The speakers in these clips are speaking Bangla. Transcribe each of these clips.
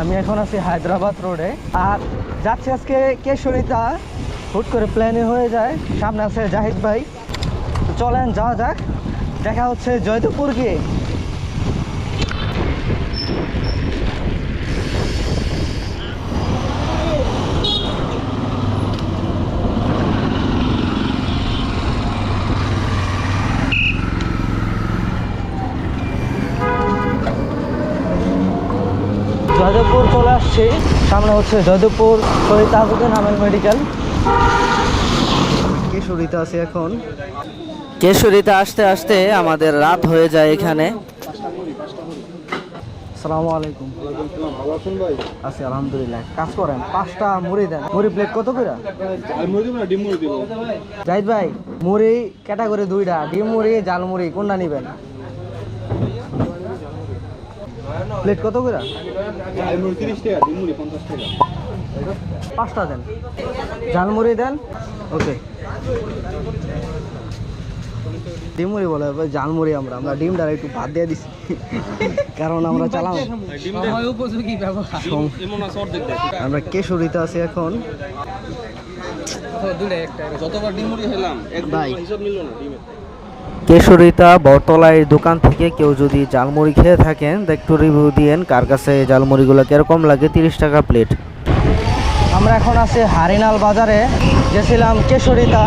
আমি এখন আছি হায়দ্রাবাদ রোডে। আর যাচ্ছি আজকে কেশরিতা। হুট করে প্ল্যানে হয়ে যায়। সামনে আছে জাহিদ ভাই। চলেন, যাওয়া যাক। দেখা হচ্ছে জয়দেবপুর গিয়ে। জয়দেবপুর চলে আসছি। সামনে হচ্ছে জয়দেবপুর শহীদ তাজুদ্দিন আহমেদ মেডিকেল কেশরিতে আছে এখন। কেশরীতে আসতে আসতে আমাদের রাত হয়ে যায় এখানে। আসসালামু আলাইকুম। আছি আলহামদুলিল্লাহ। কাজ করেন পাঁচটা মুড়ি দেন। মুড়ি প্লেট কত করে? জাহিদ ভাই মুড়ি ক্যাটাগরি দুইটা ডিম মুড়ি জাল মুড়ি কোনটা নিবেন? প্লেট কত করে? পাঁচটা দেন। ঝালমুড়ি দেন? ওকে। ডিমুড়ি বলে ভাই ঝালমুড়ি আমরা। আমরা ডিমটা একটু ভাত দিয়ে দিছি। কারণ আমরা চালাম। আমরা কেশরিতে আছি এখন। ভাই। কেশরিতা বটতলায় দোকান থেকে কেউ যদি জালমুড়ি খেয়ে থাকেন একটু রিভিউ দিয়েন, কার কাছে জালমুড়িগুলো কীরকম লাগে, তিরিশ টাকা প্লেট আমরা এখন আছি হারিনাল বাজারে, গেছিলাম কেশরিতা।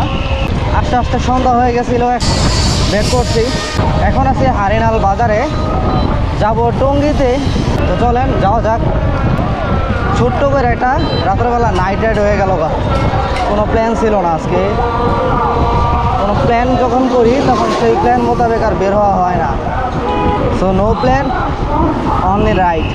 আস্তে আস্তে সন্ধ্যা হয়ে গেছিল বের করছি। এখন আছি হারিনাল বাজারে, যাব টঙ্গিতে। তো চলেন, যাওয়া যাক। ছোট্ট করে একটা, রাত্রেবেলা নাইট রাইড হয়ে গেল বা কোনো প্ল্যান ছিল না আজকে। কোনো প্ল্যান যখন করি, তখন সেই প্ল্যান মোতাবেক আর বের হওয়া হয় না। So no plan only right